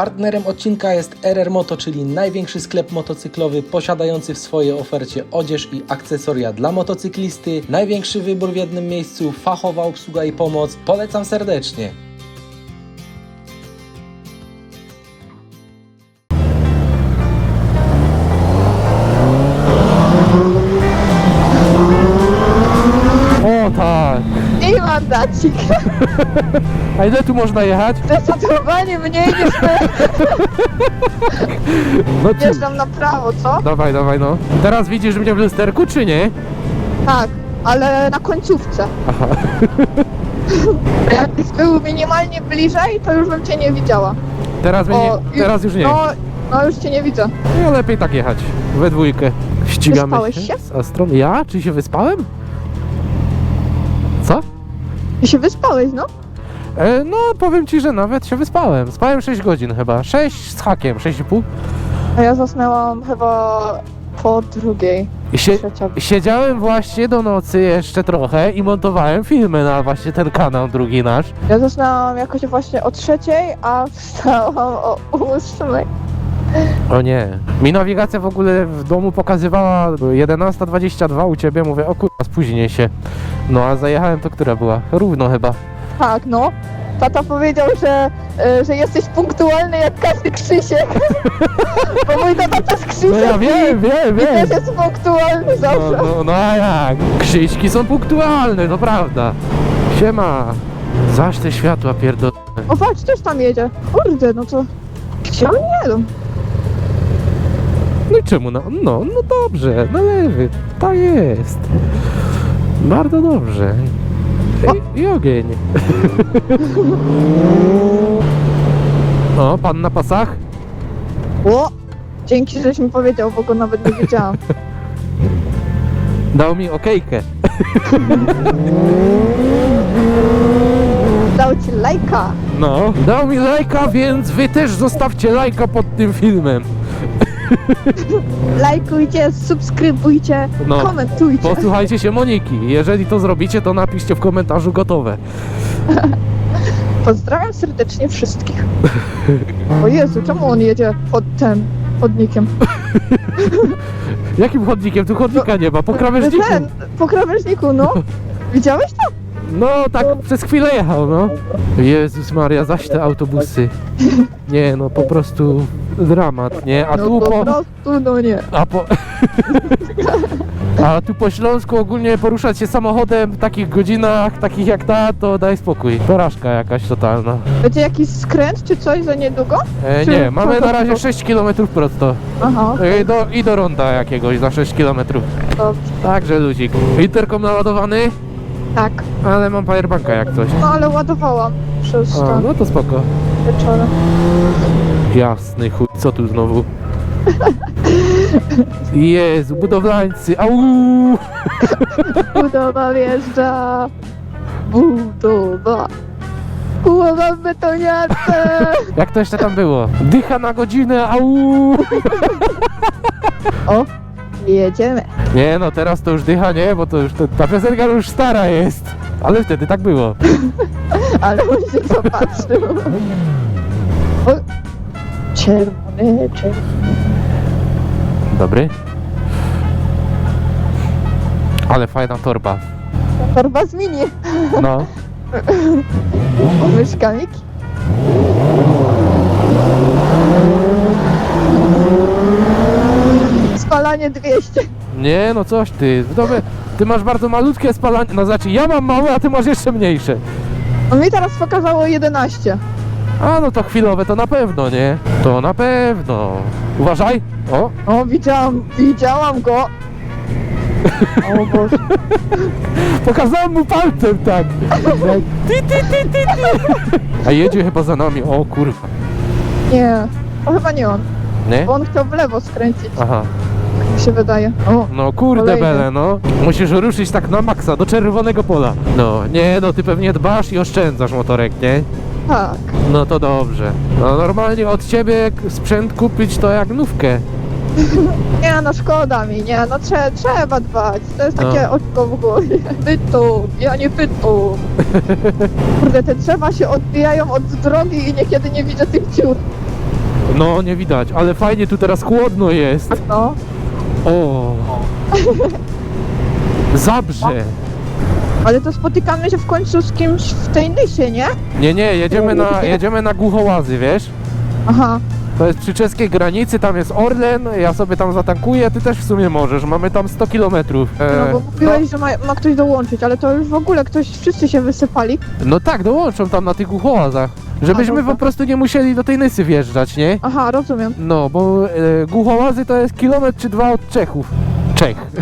Partnerem odcinka jest RR Moto, czyli największy sklep motocyklowy posiadający w swojej ofercie odzież i akcesoria dla motocyklisty. Największy wybór w jednym miejscu, fachowa obsługa i pomoc. Polecam serdecznie. O tak! I mandacik. A ile tu można jechać? Zdecydowanie mniej niż my. No ci... Jeżdżam na prawo, co? Dawaj, dawaj no. Teraz widzisz mnie w lusterku, czy nie? Tak, ale na końcówce. Aha. Jakbyś był minimalnie bliżej, to już bym cię nie widziała. Teraz, mnie O, nie, teraz już nie. No, no już cię nie widzę. No lepiej tak jechać. We dwójkę. Ścigamy Wyspałeś się? Z Astron. Ja? Czy się wyspałem? Co? Ty się wyspałeś, no? E, no, powiem ci, że nawet się wyspałem. Spałem 6 godzin chyba. 6 z hakiem, 6,5. A ja zasnęłam chyba po drugiej. Sie Trzecia. siedziałem właśnie do nocy jeszcze trochę i montowałem filmy na właśnie ten kanał drugi nasz. Ja zasnęłam jakoś właśnie o trzeciej, a wstałam o ósmej. O nie. Mi nawigacja w ogóle w domu pokazywała 11.22 u ciebie. Mówię, o kurwa, spóźnię się. No a zajechałem to, która była? Równo chyba. Tak, no. Tata powiedział, że, y, że jesteś punktualny jak każdy Krzysiek. Bo mój tata też Krzysiek No ja wiem, wiem, i wiem. też jest punktualny No, zawsze. no, no a jak? Krzyśki są punktualne, to prawda. Siema. Zaś te światła pierdolone. O patrz, też tam jedzie. Kurde, no to... Gdzie oni jedą? No i czemu? No, no, no dobrze, na lewy. Tak jest. Bardzo dobrze. I, i ogień. O, pan na pasach? O! Dzięki, żeś mi powiedział, bo go nawet nie wiedziałam. Dał mi okejkę. Dał ci lajka. No. Dał mi lajka, więc wy też zostawcie lajka pod tym filmem. Lajkujcie, subskrybujcie, No. komentujcie. Posłuchajcie się Moniki. Jeżeli to zrobicie, to napiszcie w komentarzu gotowe. Pozdrawiam serdecznie wszystkich. O Jezu, czemu on jedzie pod ten chodnikiem? Jakim chodnikiem? Tu chodnika nie ma, po krawężniku. Ten, po krawężniku, no. Widziałeś to? No, tak przez chwilę jechał, no. Jezus Maria, zaś te autobusy. Nie, no po prostu dramat, nie? A no tu po po... prostu, no nie. A po... A tu po Śląsku ogólnie poruszać się samochodem w takich godzinach, takich jak ta, to daj spokój. Porażka jakaś totalna. Będzie jakiś skręt czy coś za niedługo? E, Czy nie, mamy na razie prostu? 6 km prosto. Aha, E, do, I do ronda jakiegoś za 6 km. dobrze. Także ludzik. Interkom naładowany, Tak. ale mam powerbanka jak coś. No ale ładowałam przez A, no to spoko. wieczorem. Jasny chuj, co tu znowu? Jezu, budowlańcy, au! Budowa wjeżdża. Budowa. Głowa w betoniarce. Jak to jeszcze tam było? Dycha na godzinę, au! O, jedziemy. Nie no, teraz to już dycha nie, bo to już, ta piosenka już stara jest. Ale wtedy tak było. Ale on się zobaczył. O, czerwony, czerwony. Dobry? Ale fajna torba. Torba z mini. No. Myszkamiki. Spalanie 200. Nie no, coś ty. W domu, ty masz bardzo malutkie spalanie. No znaczy, ja mam małe, a ty masz jeszcze mniejsze. On mi teraz pokazało 11. A no to chwilowe to na pewno, nie? To na pewno. Uważaj. O, O, widziałam, widziałam go. O Boże. pokazałem mu palcem tak. Ty, ty, ty, ty, ty. A jedzie chyba za nami. O kurwa. Nie, to chyba nie on. Nie? Bo on chciał w lewo skręcić, Aha. Tak się wydaje. O, No kurde Kolejny. bele, no. Musisz ruszyć tak na maksa, do czerwonego pola. No, nie, no ty pewnie dbasz i oszczędzasz motorek, nie? tak. No to dobrze. No normalnie od ciebie sprzęt kupić to jak nówkę. Nie, no szkoda mi, nie, no trze, trzeba dbać. To jest takie No. oczko w głowie. Pytu, ja nie pytu. Kurde, te drzewa się odbijają od drogi i niekiedy nie widzę tych dziur. No, nie widać, ale fajnie tu teraz chłodno jest. No. O. Zabrze. Ale to spotykamy się w końcu z kimś w tej Nysie, nie? Nie, nie, jedziemy na, jedziemy na Głuchołazy, wiesz? Aha. To jest przy czeskiej granicy, tam jest Orlen, ja sobie tam zatankuję, ty też w sumie możesz, mamy tam 100 kilometrów. No E, bo mówiłeś, że ma, ma ktoś dołączyć, ale to już w ogóle ktoś, wszyscy się wysypali. no tak, dołączą tam na tych Głuchołazach. Żebyśmy dobra. po prostu nie musieli do tej Nysy wjeżdżać, nie? Aha, rozumiem. No, bo e, Głuchołazy to jest kilometr czy dwa od Czechów. Czech.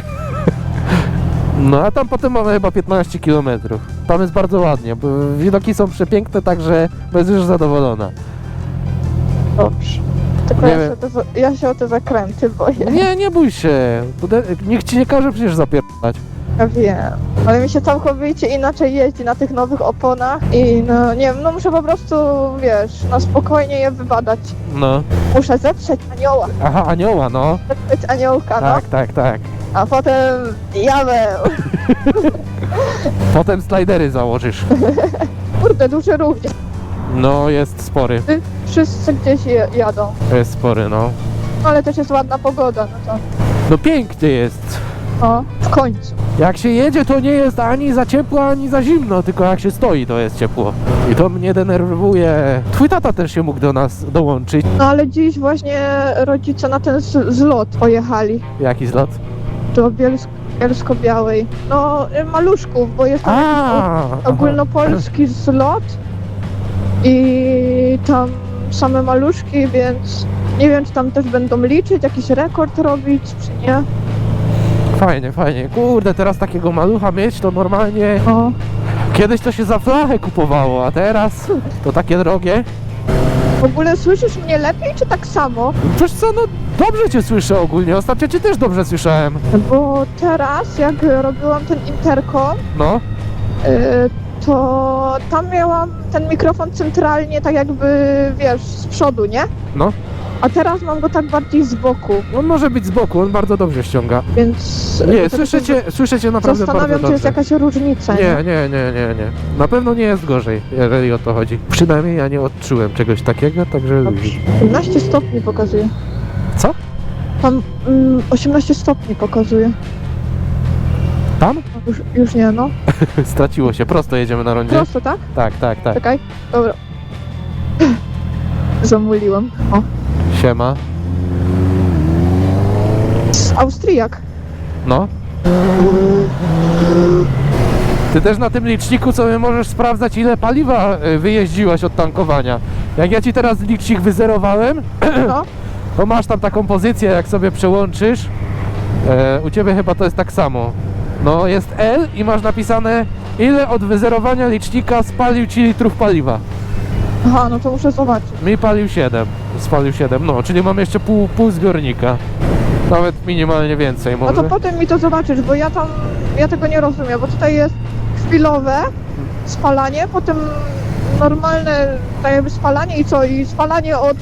No, a tam potem mamy chyba 15 kilometrów. Tam jest bardzo ładnie, bo widoki są przepiękne, także będziesz już zadowolona. Dobrze. Tylko Nie ja wiem. się, o te, za- ja się o te zakręty boję. Nie, nie bój się. Pude- Nikt ci nie każe przecież zapierdać. Ja wiem. Ale mi się całkowicie inaczej jeździ na tych nowych oponach i no nie wiem, no muszę po prostu, wiesz, na spokojnie je wybadać. No. Muszę zetrzeć anioła, Aha, anioła, no. zetrzeć aniołka, no. Tak, tak, tak. A potem diabeł. Potem slidery założysz. Kurde, duży ruch. No, jest spory. Wszyscy gdzieś je, jadą. Jest spory, no. No ale też jest ładna pogoda, no to No pięknie jest. no, w końcu. Jak się jedzie, to nie jest ani za ciepło, ani za zimno, tylko jak się stoi, to jest ciepło. I to mnie denerwuje. Twój tata też się mógł do nas dołączyć. No ale dziś właśnie rodzice na ten z- zlot pojechali Jaki zlot? do Bielsk- Bielsko-Białej. No, y, maluszków, bo jest tam A, ogólnopolski zlot i tam same maluszki, więc nie wiem, czy tam też będą liczyć, jakiś rekord robić, czy nie. Fajnie, fajnie. Kurde, teraz takiego malucha mieć to normalnie. O, Kiedyś to się za flachę kupowało, a teraz to takie drogie. w ogóle słyszysz mnie lepiej, czy tak samo? Wiesz co, no dobrze cię słyszę ogólnie. Ostatnio cię też dobrze słyszałem. Bo teraz, jak robiłam ten interkom, No. y, to tam miałam ten mikrofon centralnie, tak jakby, wiesz, z przodu, nie? No. A teraz mam go tak bardziej z boku, On może być z boku, on bardzo dobrze ściąga. więc... Nie, tak słyszę się cię, słyszę cię naprawdę bardzo Zastanawiam, czy dobrze. jest jakaś różnica, Nie, nie, nie, nie, nie. Na pewno nie jest gorzej, jeżeli o to chodzi. Przynajmniej ja nie odczułem czegoś takiego, także... Dobrze. 15 stopni pokazuje. Co? Tam mm, 18 stopni pokazuje. Tam? Już, już nie, no. Straciło się, prosto jedziemy na rondzie. Prosto, tak? Tak, tak, tak. Czekaj. Dobra. Zamuliłam. O. Siema. Austriak. No. Ty też na tym liczniku sobie możesz sprawdzać ile paliwa y, wyjeździłaś od tankowania. Jak ja ci teraz licznik wyzerowałem, No. to masz tam taką pozycję, jak sobie przełączysz. E, u ciebie chyba to jest tak samo. No jest L i masz napisane ile od wyzerowania licznika spalił ci litrów paliwa. Aha, no to muszę zobaczyć. Mi palił 7. Spalił 7, no, czyli mam jeszcze pół, pół zbiornika. Nawet minimalnie więcej No może. to potem mi to zobaczysz, bo ja tam, ja tego nie rozumiem, bo tutaj jest chwilowe spalanie, potem normalne tak jakby spalanie i co, i spalanie od,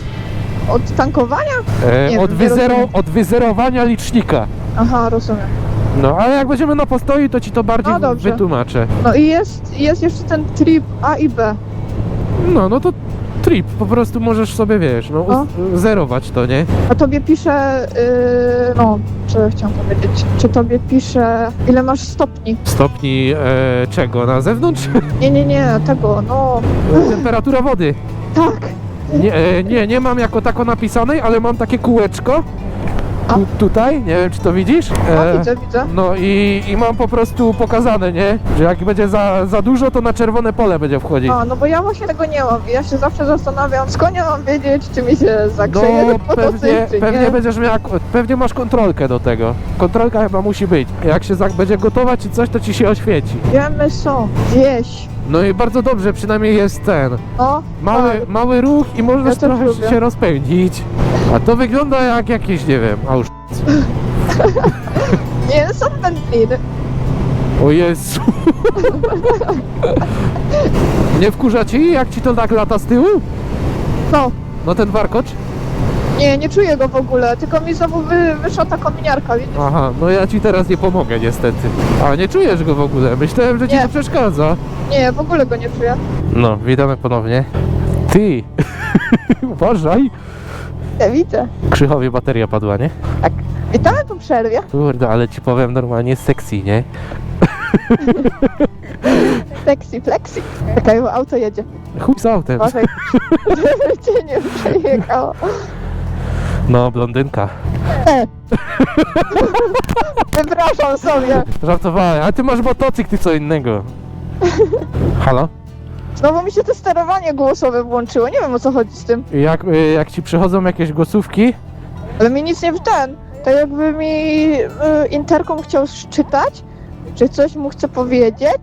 od tankowania? E, Nie od, wiem, nie wyzero, rozumiem. od wyzerowania licznika. Aha, rozumiem. No, ale jak będziemy na postoju, to ci to bardziej No dobrze. wytłumaczę. No i jest, jest jeszcze ten trip A i B. No, no to trip, po prostu możesz sobie, wiesz, no, No. zerować to, nie? A tobie pisze, yy, no, ja chciałam powiedzieć, czy tobie pisze, ile masz stopni? Stopni e, czego? Na zewnątrz? Nie, nie, nie, tego, no, Temperatura wody. tak. Nie, e, nie, nie mam jako tako napisanej, ale mam takie kółeczko. Tu, tutaj, nie wiem czy to widzisz. No, E, widzę, widzę. No i, i mam po prostu pokazane, nie? Że jak będzie za, za dużo, to na czerwone pole będzie wchodzić. A, no bo ja właśnie tego nie mam. Ja się zawsze zastanawiam, skąd ja mam wiedzieć, czy mi się zagrzeje No ten motocykl, pewnie, czy pewnie nie. będziesz miał, pewnie masz kontrolkę do tego. Kontrolka chyba musi być. Jak się za, będzie gotować czy coś, to ci się oświeci. Wiemy co, wieś. No i bardzo dobrze, przynajmniej jest ten. No, Mały, mały ruch i możesz Ja też trochę lubię. się rozpędzić. A to wygląda jak jakieś, nie wiem, Auschwitz. Nie, są wędliny. O Jezu. Nie wkurza ci, jak ci to tak lata z tyłu? No, No ten warkocz? nie, nie czuję go w ogóle, tylko mi znowu wy, wyszła ta kominiarka, widzisz? Aha, no ja ci teraz nie pomogę niestety. A, nie czujesz go w ogóle. Myślałem, że ci Nie. to przeszkadza. Nie, w ogóle go nie czuję. No, witamy ponownie. Ty! Uważaj! Ja widzę. Krzychowi bateria padła, nie? Tak. Witamy po przerwie. Kurde, ale ci powiem normalnie sexy, nie? Flexi, flexi. Czekaj, bo auto jedzie. Chuj z autem. Żeby cię nie przejechało. No, blondynka. E. Wypraszam sobie. Żartowałem, ale ty masz motocykl, ty co innego. Halo? Znowu mi się to sterowanie głosowe włączyło. Nie wiem o co chodzi z tym. Jak, y, jak ci przychodzą jakieś głosówki, Ale mi nic nie w ten. To jakby mi y, interkom chciał szczytać, że coś mu chce powiedzieć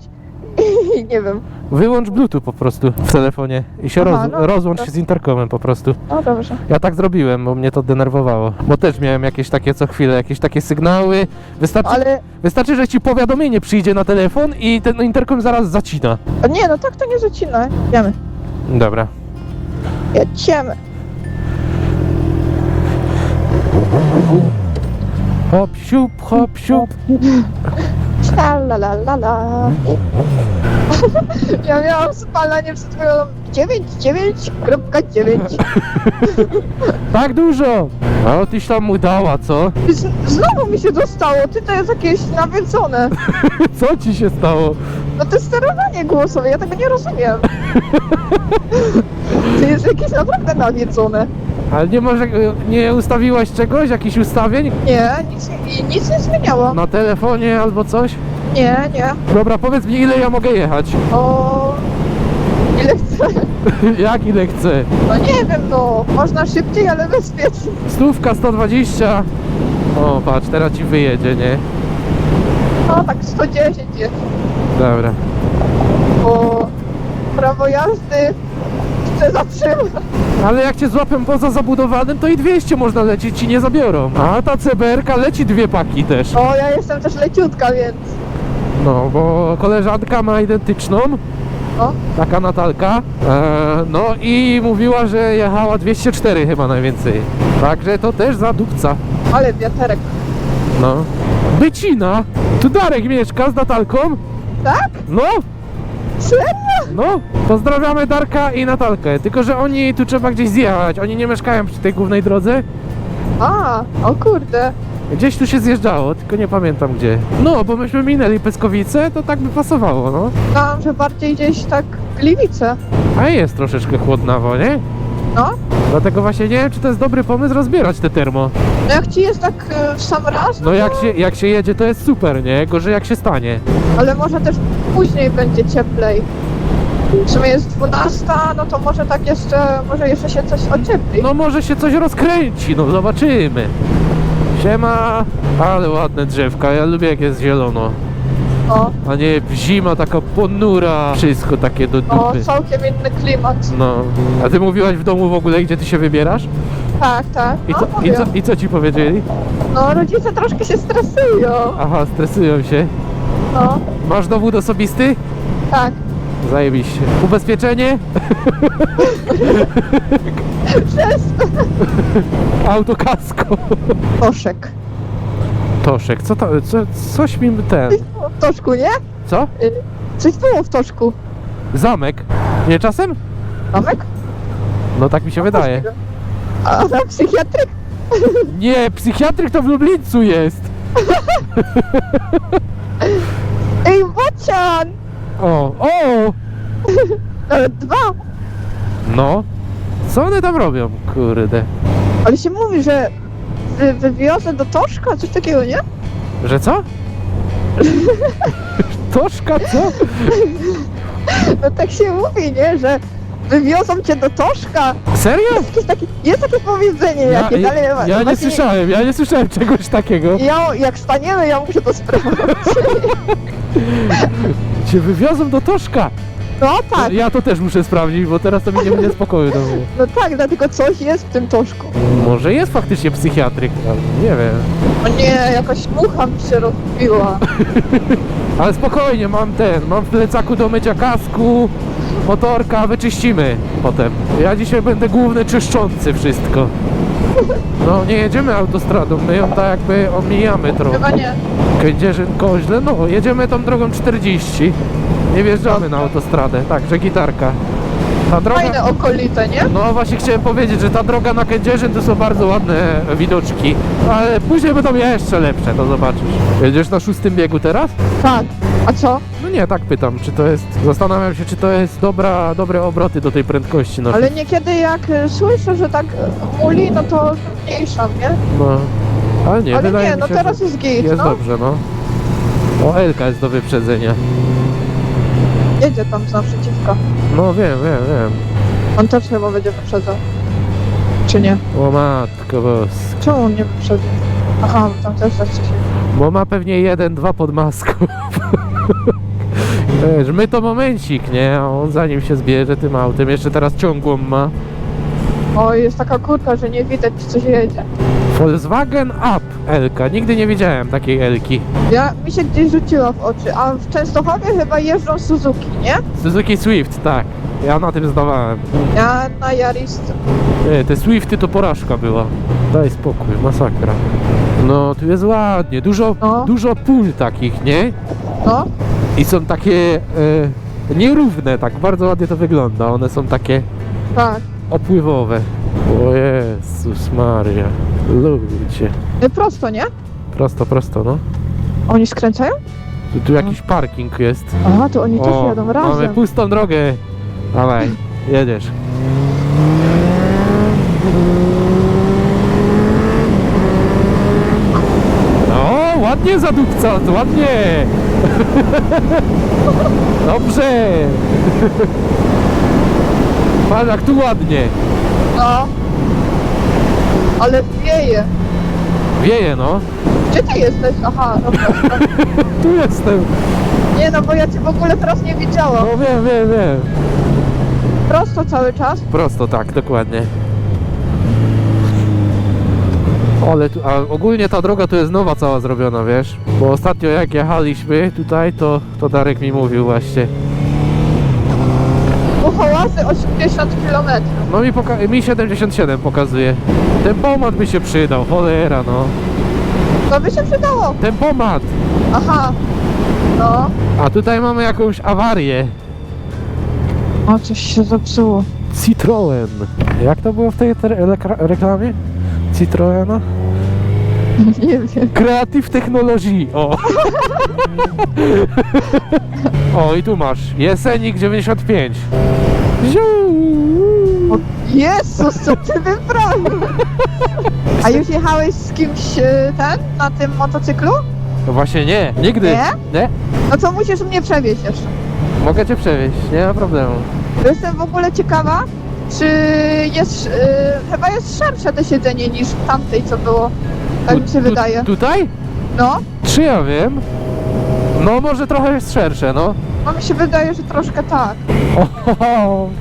i nie wiem. Wyłącz Bluetooth po prostu w telefonie i się Aha, roz, no. rozłącz się z interkomem po prostu. No dobrze. Ja tak zrobiłem, bo mnie to denerwowało. Bo też miałem jakieś takie co chwilę, jakieś takie sygnały. Wystarczy, Ale wystarczy że ci powiadomienie przyjdzie na telefon i ten interkom zaraz zacina. a nie, no tak to nie zacina. Jedziemy. Dobra. Jedziemy. Hop, siup, hop, siup. La la la la la. Ja miałam spalanie przed chwilą 9,9,9. Tak dużo! No, tyś tam mu dała, co? Z- Znowu mi się dostało, ty to jest jakieś nawiedzone. Co ci się stało? No to sterowanie głosowe, ja tego nie rozumiem. To jest jakieś naprawdę nawiedzone. Ale nie może, nie ustawiłaś czegoś, jakichś ustawień Nie, nic, nic nie zmieniało. na telefonie albo coś? Nie, nie. Dobra, powiedz mi ile ja mogę jechać. O... Ile chcę? Jak ile chcę? No nie wiem, no. Można szybciej, ale bezpiecznie. Stówka 120. O, patrz, teraz ci wyjedzie, nie? No tak 110 jest. Dobra. Bo prawo jazdy chcę zatrzymać. Ale jak cię złapią poza zabudowanym, to i 200 można lecieć, ci nie zabiorą. A ta CBR-ka leci dwie paki też. O, ja jestem też leciutka, więc... No, bo koleżanka ma identyczną, No, taka Natalka. E, no i mówiła, że jechała 204 chyba najwięcej. Także to też zadupca. ale wiaterek. No. Bycina! Tu Darek mieszka z Natalką? Tak? No, Serio? no. Pozdrawiamy Darka i Natalkę. Tylko, że oni tu trzeba gdzieś zjechać. Oni nie mieszkają przy tej głównej drodze. A, o kurde. Gdzieś tu się zjeżdżało, tylko nie pamiętam gdzie. No, bo myśmy minęli Pyskowice, to tak by pasowało, no. Znam, że bardziej gdzieś tak Gliwice. A jest troszeczkę chłodnawo, nie? No. Dlatego właśnie nie wiem, czy to jest dobry pomysł rozbierać te termo. No jak ci jest tak e, w sam raz, No jak się, jak się jedzie, to jest super, nie? Gorzej jak się stanie. ale może też później będzie cieplej. W sumie jest 12, no to może tak jeszcze, może jeszcze się coś ociepli. No może się coś rozkręci, no zobaczymy. Siema, ale ładne drzewka, ja lubię jak jest zielono. No, A nie zima taka ponura, wszystko takie do dupy. całkiem inny klimat. No. A ty mówiłaś w domu w ogóle, gdzie ty się wybierasz? Tak, tak. I No, co, i co, i co ci powiedzieli? no rodzice troszkę się stresują. Aha, stresują się. No, Masz dowód osobisty? tak. Zajebiście. Ubezpieczenie? Autokasko. Toszek. Toszek, co to, co, coś mi ten, Coś było w Toszku, nie? co? Y, Coś było w Toszku. Zamek? Nie czasem? Tomek? No tak mi się wydaje. A na psychiatryk? Nie, psychiatryk to w Lublińcu jest. Ej, Bocian! O, o! Nawet dwa. No. Co one tam robią, kurde? Ale się mówi, że wy, wywiozę do Toszka, coś takiego, nie? Że co? Toszka, co? No tak się mówi, nie? Że wywiozą cię do Toszka. Serio? Jakieś takie, jest takie powiedzenie Ja, jakieś, ale ja, ja nie właśnie słyszałem, ja nie słyszałem czegoś takiego. Ja, jak staniemy, ja muszę to sprawdzić. Cię wywiozą do Toszka. No tak, Ja to też muszę sprawdzić, bo teraz to mi nie będzie spokoju do mnie. no tak, dlatego coś jest w tym Toszku. Może jest faktycznie psychiatryk, ale nie wiem. O nie, jakaś mucha mi się rozbiła. Ale spokojnie, mam ten, mam w plecaku do mycia kasku, motorka, wyczyścimy potem. Ja dzisiaj będę główny czyszczący wszystko. No nie jedziemy autostradą, my ją tak jakby omijamy trochę. Chyba nie. Kędzierzyn, Koźle, no jedziemy tą drogą 40. Nie wjeżdżamy na autostradę, także gitarka. Ta droga... Fajne okolite, nie? No właśnie chciałem powiedzieć, że ta droga na Kędzierzyn to są bardzo ładne widoczki, ale później będą jeszcze lepsze, to zobaczysz. Jedziesz na szóstym biegu teraz? Tak. A co? No nie, tak pytam, czy to jest, zastanawiam się, czy to jest dobra, dobre obroty do tej prędkości. No, Ale niekiedy jak e, słyszę, że tak e, muli, no to zmniejszam, nie? no. Ale nie, Ale wydaje nie, mi no się, teraz że jest git, jest no. dobrze, no. O, Elka jest do wyprzedzenia. Jedzie tam z naprzeciwko. No wiem, wiem, wiem. On też chyba będzie wyprzedzał. Czy nie? O matko boska. Czemu on nie wyprzedza? Aha, bo tam też coś się... Bo ma pewnie jeden, dwa pod maską. Wiesz, my to momencik, nie? A on zanim się zbierze tym autem, jeszcze teraz ciągłą ma. O, jest taka kurka, że nie widać, czy coś jedzie. Volkswagen Up Elka. Nigdy nie widziałem takiej Elki. Ja, mi się gdzieś rzuciła w oczy, a w Częstochowie chyba jeżdżą Suzuki, nie? Suzuki Swift, tak. Ja na tym zdawałem. Ja na Yaris... Nie, te Swifty to porażka była. Daj spokój, masakra. No, tu jest ładnie. Dużo, No. dużo pól takich, nie? No, I są takie e, nierówne, tak bardzo ładnie to wygląda. One są takie tak. Opływowe. O Jezus Maria. Ludzie. Y, Prosto, nie? Prosto, prosto, no. Oni skręcają? Tu, tu jakiś parking jest. Aha, to oni też jadą mamy razem. pustą drogę. Dawaj, jedziesz. O, ładnie zadupca, ładnie. Dobrze. Patrz jak tu ładnie. No. Ale wieje. Wieje no. Gdzie ty jesteś? Aha, dobra. Tu jestem. Nie no, bo ja cię w ogóle teraz nie widziałam. No wiem, wiem, wiem. Prosto cały czas. Prosto tak, dokładnie. Ale tu, a ogólnie ta droga tu jest nowa cała zrobiona, wiesz? Bo ostatnio jak jechaliśmy tutaj, to, to Darek mi mówił właśnie. Uchołasy 80 km. No mi, poka- mi 77 pokazuje. Tempomat by się przydał, cholera no. To by się przydało. Tempomat! Aha. No. A tutaj mamy jakąś awarię. O, coś się zepsuło. Citroen. Jak to było w tej te- rekra- reklamie? Citroena? Nie wiem. Creative Technology. O. o i tu masz. Jesenik 95. Ziu. O, Jezus, co ty wyprawił? A już jechałeś z kimś e, ten, na tym motocyklu? No właśnie nie. Nigdy. Nie? Nie? No to musisz mnie przewieźć jeszcze. Mogę cię przewieźć, nie ma problemu. Jestem w ogóle ciekawa, czy jest, e, chyba jest szersze to siedzenie niż w tamtej, co było. Tak mi się Tu- wydaje. Tutaj? No, Czy ja wiem? No może trochę jest szersze, no. no mi się wydaje, że troszkę tak. Ohoho.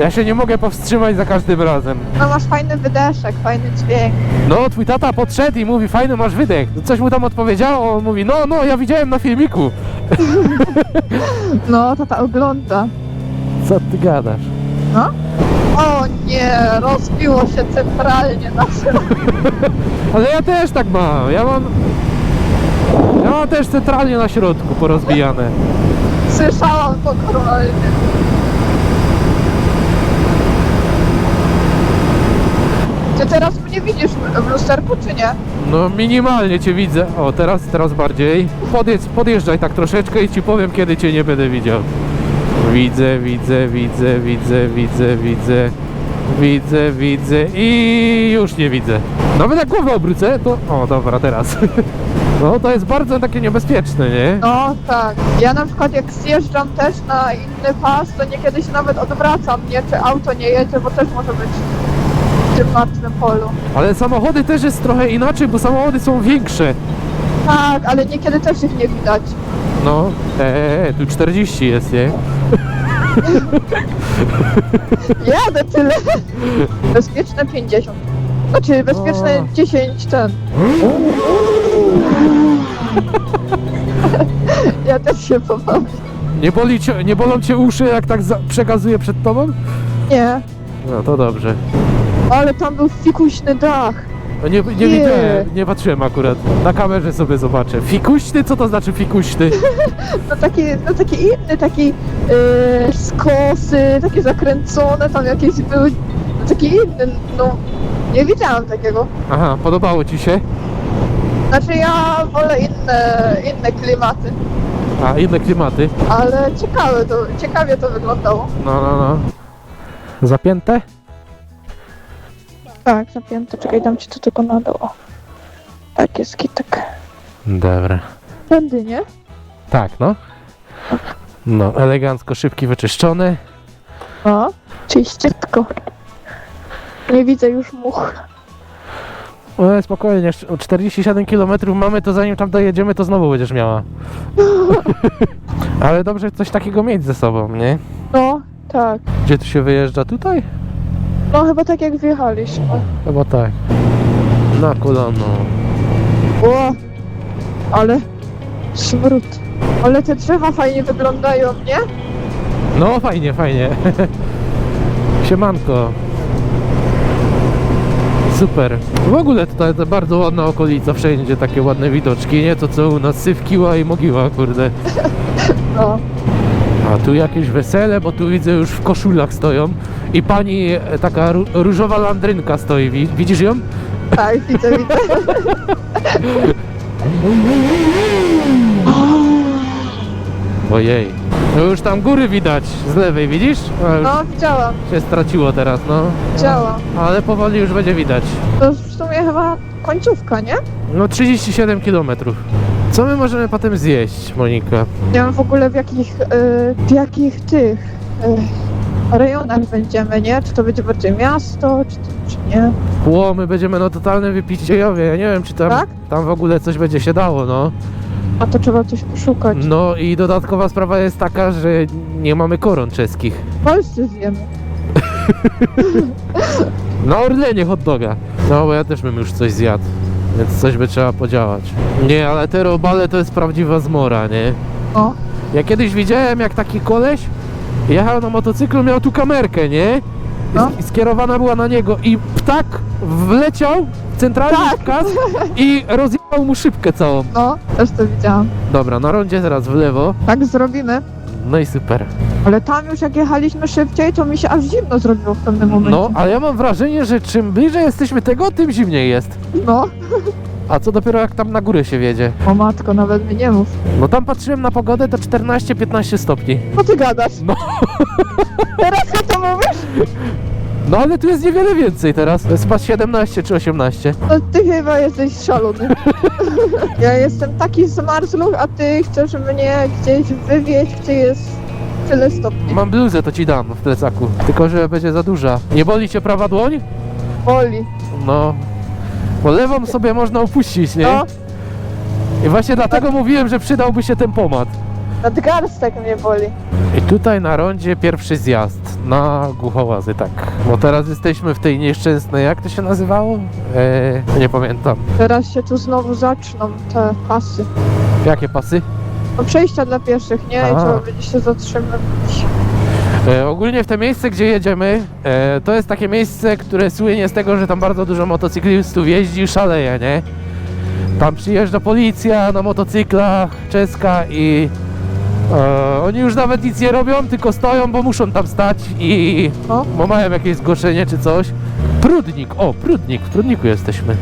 Ja się nie mogę powstrzymać za każdym razem. No masz fajny wydeszek, fajny dźwięk. No, twój tata podszedł i mówi, fajny masz wydech. Coś mu tam odpowiedziało, on mówi, no, no, ja widziałem na filmiku. No, tata ogląda. Co ty gadasz? No? O nie, rozbiło się centralnie na Ale ja też tak mam, ja mam... Ja mam też centralnie na środku porozbijane. Słyszałam to normalnie. Ty teraz mnie widzisz w- w lusterku, czy nie? No, minimalnie cię widzę. O, teraz, teraz bardziej. Podjedź, podjeżdżaj tak troszeczkę i ci powiem, kiedy cię nie będę widział. Widzę, widzę, widzę, widzę, widzę, widzę. Widzę, widzę i już nie widzę. Nawet jak głowę obrócę, to... O, dobra, teraz. No, to jest bardzo takie niebezpieczne, nie? No tak. Ja na przykład jak zjeżdżam też na inny pas, to niekiedy się nawet odwracam, nie? Czy auto nie jedzie, bo też może być w tym martwym polu. Ale samochody też jest trochę inaczej, bo samochody są większe. Tak, ale niekiedy też ich nie widać. No, eee, tu 40 jest, nie? Jadę tyle. Bezpieczne 50. Znaczy bezpieczne O. 10 ten. Ja też się pobawię. Nie, boli cię, nie bolą cię uszy, jak tak za- przekazuję przed tobą? Nie, No to dobrze. ale tam był fikuśny dach. No Nie, nie Nie. widziałem, nie patrzyłem akurat. Na kamerze sobie zobaczę. Fikuśny? Co to znaczy fikuśny? No taki, no taki inny, taki yy, skosy, takie zakręcone, tam jakieś były, no taki inny, no nie widziałam takiego. Aha, podobało ci się? Znaczy ja wolę inne, inne klimaty, A, inne klimaty. ale ciekawe to, ciekawie to wyglądało. No, no, no. Zapięte? Tak, zapięte, czekaj, dam ci to tylko na dół. O. Tak jest kitek. Dobra. Tędy, nie? Tak, no. No, elegancko, szybki, wyczyszczony. No, czyściutko. Nie widzę już much. No, spokojnie, jeszcze o 47 km mamy, to zanim tam dojedziemy, to znowu będziesz miała. Ale dobrze coś takiego mieć ze sobą, nie? No, tak. Gdzie tu się wyjeżdża? Tutaj? No chyba tak jak wjechaliśmy. Chyba tak. Na kolano. O, ale smród. Ale te drzewa fajnie wyglądają, nie? No, fajnie, fajnie. Siemanko. Super. W ogóle tutaj to bardzo ładna okolica, wszędzie takie ładne widoczki, nie? To co u nas Sywkiła i Mogiła, kurde. No. A tu jakieś wesele, bo tu widzę już w koszulach stoją i pani e, taka ró- różowa landrynka stoi, Wi- widzisz ją? Tak, widzę, widzę. Ojej. No już tam góry widać z lewej, widzisz? Już No, widziałam, się straciło teraz, no. widziałam. Ale powoli już będzie widać. To w sumie chyba końcówka, nie? No 37 km. Co my możemy potem zjeść, Monika? Nie wiem w ogóle w jakich, y, w jakich tych y, rejonach będziemy, nie? Czy to będzie bardziej miasto, czy, czy nie? Ło, my będziemy na totalnym wypiciejowie. Ja nie wiem, czy tam, Tak? tam w ogóle coś będzie się dało, no. A to trzeba coś poszukać. No i dodatkowa sprawa jest taka, że nie mamy koron czeskich. W Polsce zjemy. Na Orlenie hot doga. No, bo ja też bym już coś zjadł. Więc coś by trzeba podziałać. Nie, ale te robale to jest prawdziwa zmora, nie? No. Ja kiedyś widziałem, jak taki koleś jechał na motocyklu, miał tu kamerkę, nie? No. I skierowana była na niego i ptak wleciał centralnie Tak. w kas i rozjechał mu szybkę całą. No, też to widziałam. Dobra, na rondzie teraz w lewo. Tak zrobimy. No i super. Ale tam już jak jechaliśmy szybciej, to mi się aż zimno zrobiło w pewnym momencie. No, ale ja mam wrażenie, że czym bliżej jesteśmy tego, tym zimniej jest. No. A co dopiero jak tam na górę się wiedzie. O matko, nawet mi nie mów. No tam patrzyłem na pogodę, to 14-15 stopni. Co ty gadasz? No. Teraz co to mówisz? No ale tu jest niewiele więcej teraz. To jest chyba 17 czy 18. No ty chyba jesteś szalony. ja jestem taki zmarzluch, a ty chcesz mnie gdzieś wywieźć, gdzie jest tyle stopni. Mam bluzę, to ci dam w plecaku. Tylko, że będzie za duża. Nie boli cię prawa dłoń? Boli. No. Bo lewą sobie można upuścić, nie? No, I właśnie dlatego mówiłem, że przydałby się ten pomad. nadgarstek mnie boli. I tutaj na rondzie pierwszy zjazd na Głuchołazy, tak. Bo teraz jesteśmy w tej nieszczęsnej, jak to się nazywało? Eee, nie pamiętam. Teraz się tu znowu zaczną te pasy. Jakie pasy? No przejścia dla pieszych, nie? I trzeba będzie się zatrzymać. E, ogólnie w te miejsce, gdzie jedziemy, e, to jest takie miejsce, które słynie z tego, że tam bardzo dużo motocyklistów jeździ i szaleje, nie? Tam przyjeżdża policja na motocyklach czeska i e, oni już nawet nic nie robią, tylko stoją, bo muszą tam stać i No. bo mają jakieś zgłoszenie czy coś. Prudnik, o, Prudnik, w Prudniku jesteśmy.